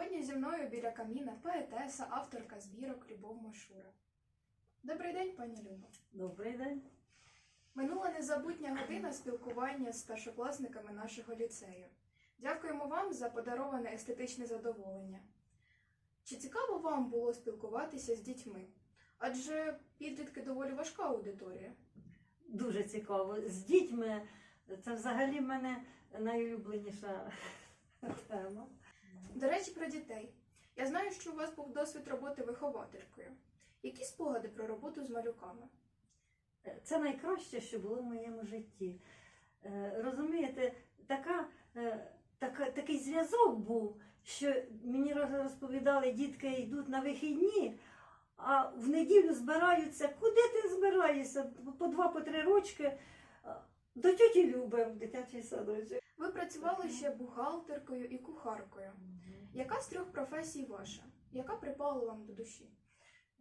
Сьогодні зі мною біля каміна поетеса, авторка збірок Любов Машура. Добрий день, пані Любо. Добрий день. Минула незабутня година спілкування з першокласниками нашого ліцею. Дякуємо вам за подароване естетичне задоволення. Чи цікаво вам було спілкуватися з дітьми? Адже підлітки доволі важка аудиторія. Дуже цікаво. З дітьми це взагалі в мене найулюбленіша тема. До речі, про дітей. Я знаю, що у вас був досвід роботи вихователькою. Які спогади про роботу з малюками? Це найкраще, що було в моєму житті. Е, Розумієте, така, е, така, такий зв'язок був, що мені роз- розповідали, дітки йдуть на вихідні, а в неділю збираються. Куди ти збираєшся? По два, по три рочки. До тьоті Люби в дитячий садочок. Ви працювали ще бухгалтеркою і кухаркою. Яка з трьох професій ваша? Яка припала вам до душі?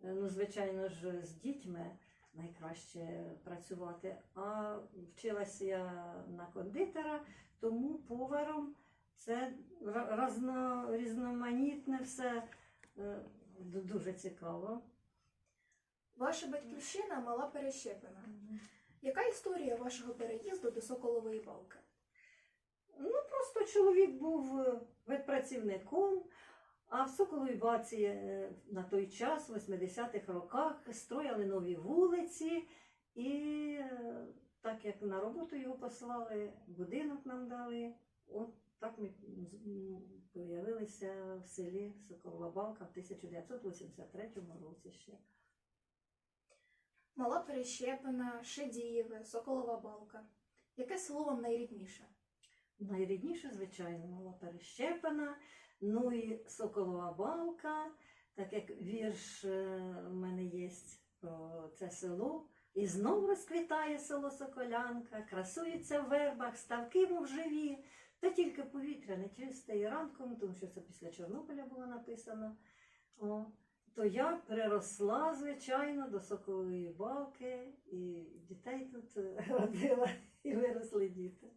Е, Ну, звичайно ж, з дітьми найкраще працювати. А вчилася я на кондитера, тому поваром це разно, різноманітне все е, дуже цікаво. Ваша батьківщина мала перещепина. Яка історія вашого переїзду до Соколової балки? Ну, просто чоловік був е, ветпрацівником, а в Соколовій Баці е, на той час, в 80-х роках, строяли нові вулиці, і е, так як на роботу його послали, будинок нам дали, от так ми з- м, появилися в селі Соколова Балка в 1983 році ще. Мала перещепина, Шедієве, Соколова балка. Яке село вам найрідніше? Найрідніше, звичайно, мала перещепана, ну і соколова балка, так як вірш е, в мене є про це село. І знов розквітає село Соколянка, красуються в вербах, ставки мов живі, та тільки повітря не чисте і ранком, тому що це після Чорнобиля було написано. О, то я приросла, звичайно, до Соколової балки, і дітей тут родила, і виросли діти.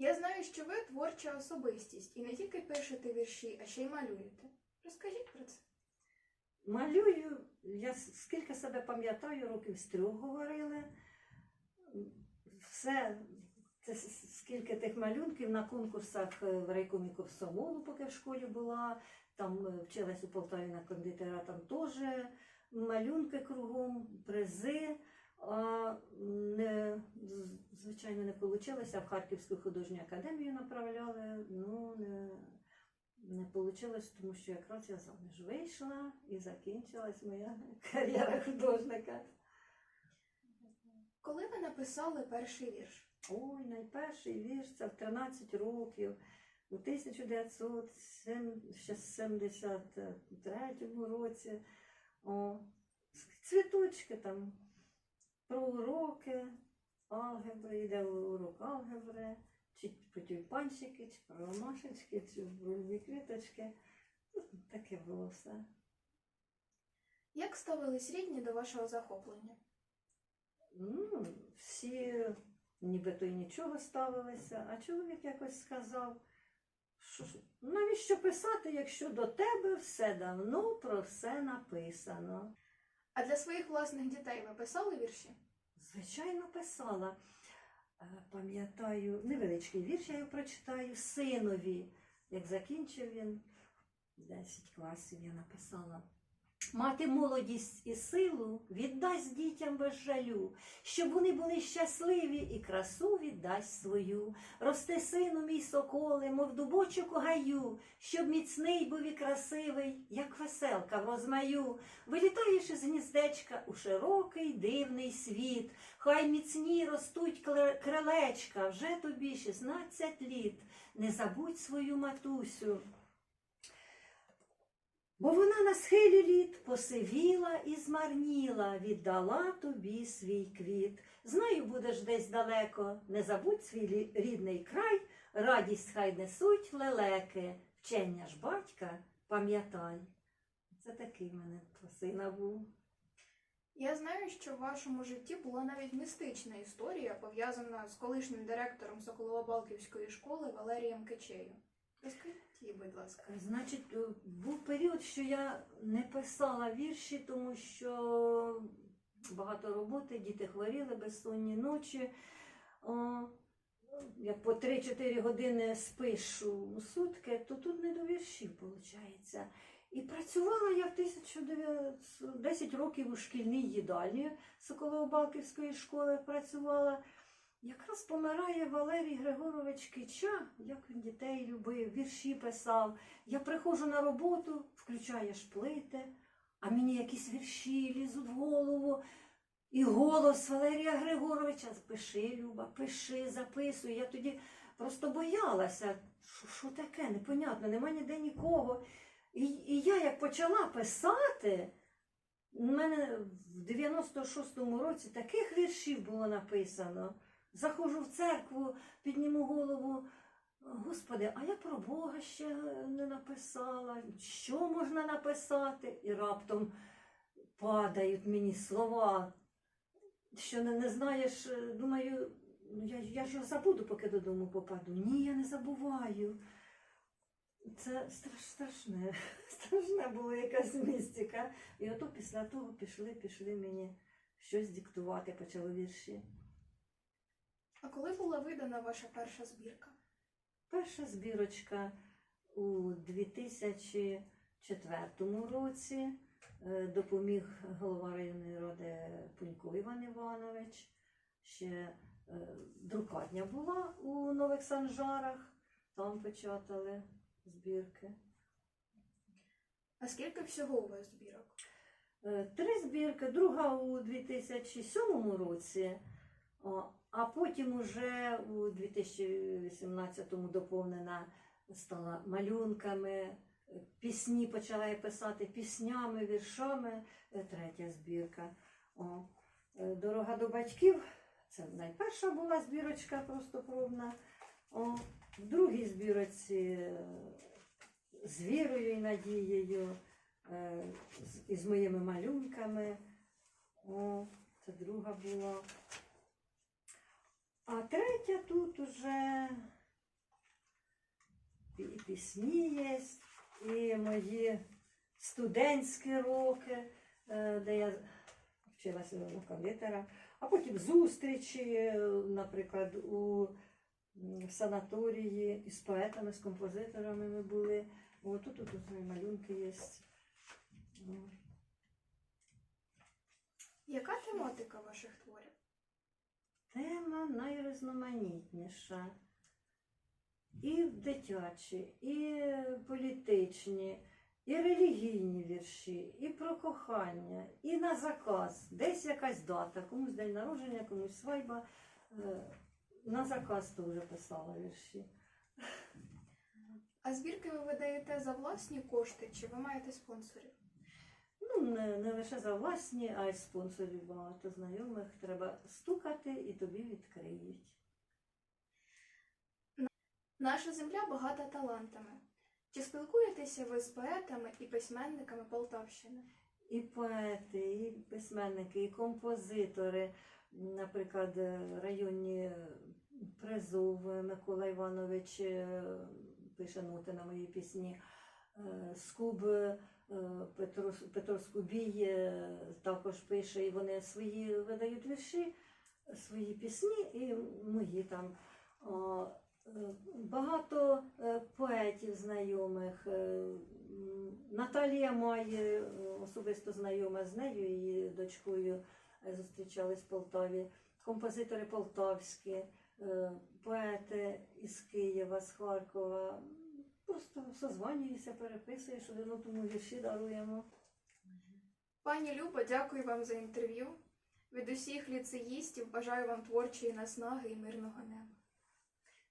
Я знаю, що ви творча особистість і не тільки пишете вірші, а ще й малюєте. Розкажіть про це. Малюю, я скільки себе пам'ятаю, років з трьох говорили. Все, це скільки тих малюнків на конкурсах е, в райкомі комсомолу, поки в школі була, там е, вчилась у Полтаві на кондитера, там теж малюнки кругом, призи. Звичайно, не вийшло. В Харківську художню академію направляли, ну не, не вийшло, тому що якраз я заміж вийшла і закінчилась моя кар'єра художника. Коли ви написали перший вірш? Ой, найперший вірш це в 13 років, у 1973 році. О, цвіточки там про уроки, алгебри, йде урок алгебри, чи про тюльпанчики, чи про ромашечки, чи про любі квіточки. Ну, Таке було все. Як ставились рідні до вашого захоплення? Ну, всі нібито й нічого ставилися, а чоловік якось сказав, що навіщо писати, якщо до тебе все давно про все написано. А для своїх власних дітей ви писали вірші? Звичайно, писала. Е, Пам'ятаю, невеличкий вірш я його прочитаю синові. Як закінчив він 10 класів, я написала. Мати молодість і силу віддасть дітям без жалю, щоб вони були щасливі і красу віддасть свою. Рости сину мій соколе, мов дубочок у гаю, щоб міцний був і красивий, як веселка в розмаю. Вилітаєш із гніздечка у широкий дивний світ. Хай міцні ростуть крилечка, вже тобі 16 літ. Не забудь свою матусю. Бо вона на схилі літ посивіла і змарніла, віддала тобі свій квіт. Знаю, будеш десь далеко, не забудь свій рідний край, радість хай несуть лелеки, вчення ж батька пам'ятай. Це такий мене сина був. Я знаю, що в вашому житті була навіть містична історія, пов'язана з колишнім директором Соколово-Балківської школи Валерієм Кичею. Розкажіть, будь ласка. Значить, е, був період, що я не писала вірші, тому що багато роботи, діти хворіли, безсонні ночі. Як по 3-4 години спиш у сутки, то тут не до віршів, виходить. І працювала я в 1900 10 років у шкільній їдальні Соколово-Балківської школи працювала. Якраз помирає Валерій Григорович Кича, як він дітей любив, вірші писав. Я приходжу на роботу, включаєш плити, а мені якісь вірші лізуть в голову. І голос Валерія Григоровича пиши, Люба, пиши, записуй. Я тоді просто боялася, що, таке, непонятно, нема ніде нікого. І, і я як почала писати, у мене в 96-му році таких віршів було написано. Заходжу в церкву, підніму голову. Господи, а я про Бога ще не написала. Що можна написати? І раптом падають мені слова, що не, не знаєш, думаю, ну я, я ж забуду, поки додому попаду. Ні, я не забуваю. Це страш, страшне, страшне було якась містика. І ото після того пішли, пішли мені щось диктувати, почали вірші. А коли була видана ваша перша збірка? Перша збірочка у 2004 році е, допоміг голова районної ради Пунько Іван Іванович. Ще е, друкарня була у Нових Санжарах, там печатали збірки. А скільки всього у вас збірок? Е, Три збірки, друга у 2007 році, а потім уже у 2018 доповнена стала малюнками, пісні почала я писати піснями, віршами. Е, Третя збірка. О, е, Дорога до батьків. Це найперша була збірочка просто пробна. О, в другій збірочці е, з вірою і надією з- із моїми малюнками. О, це друга була. А тут уже і пісні є, і мої студентські роки, е, де я вчилася кондитера, а потім зустрічі, е, наприклад, у в санаторії із поетами, з композиторами ми були. О, тут, тут, тут малюнки є. Яка тематика ваших творів? Тема найрізноманітніша. І дитячі, і політичні, і релігійні вірші, і про кохання, і на заказ. Десь якась дата, комусь день народження, комусь свадьба. Е, На заказ теж писала вірші. А збірки ви видаєте за власні кошти чи ви маєте спонсорів? Ну, не, не лише за власні, а й спонсорів багато знайомих. Треба стукати і тобі відкриють. Наша земля багата талантами. Чи спілкуєтеся ви з поетами і письменниками Полтавщини? І поети, і письменники, і композитори, наприклад, е, районні Призов Микола Іванович е, пише ноти на мої пісні. Е, Скуб е, Петро, Скубій також пише, і вони свої видають вірші, свої пісні і мої там. Багато е, поетів знайомих. е, Наталія має особисто знайома з нею, її дочкою зустрічались в Полтаві. Композитори полтавські, е, поети із Києва, з Харкова. Просто созванюєшся, переписуєш один одному вірші даруємо. Пані Любо, дякую вам за інтерв'ю. Від усіх ліцеїстів бажаю вам творчої наснаги і мирного неба.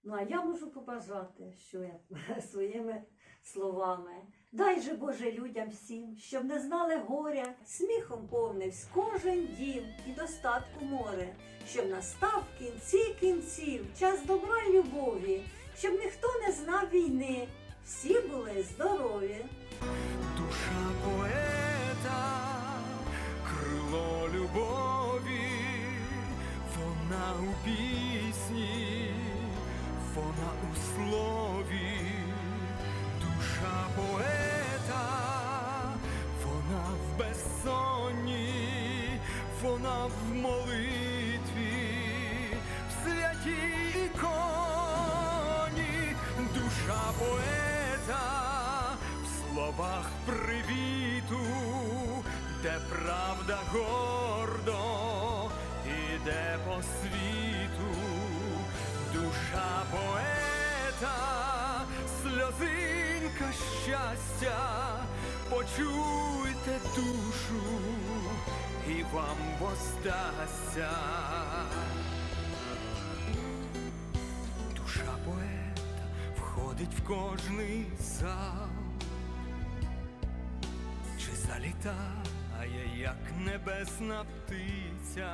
Ну а я можу побажати, що я своїми словами. Дай же Боже людям всім, щоб не знали горя, сміхом повнивсь кожен дім і достатку море, щоб настав кінці кінців час добра й любові, щоб ніхто не знав війни, всі були здорові. Душа поета, словах привіту, де правда гордо іде по світу, душа поета, сльозинка щастя, почуйте душу, і вам воздасться. Душа поета входить в кожний зал, залітає, як небесна птиця.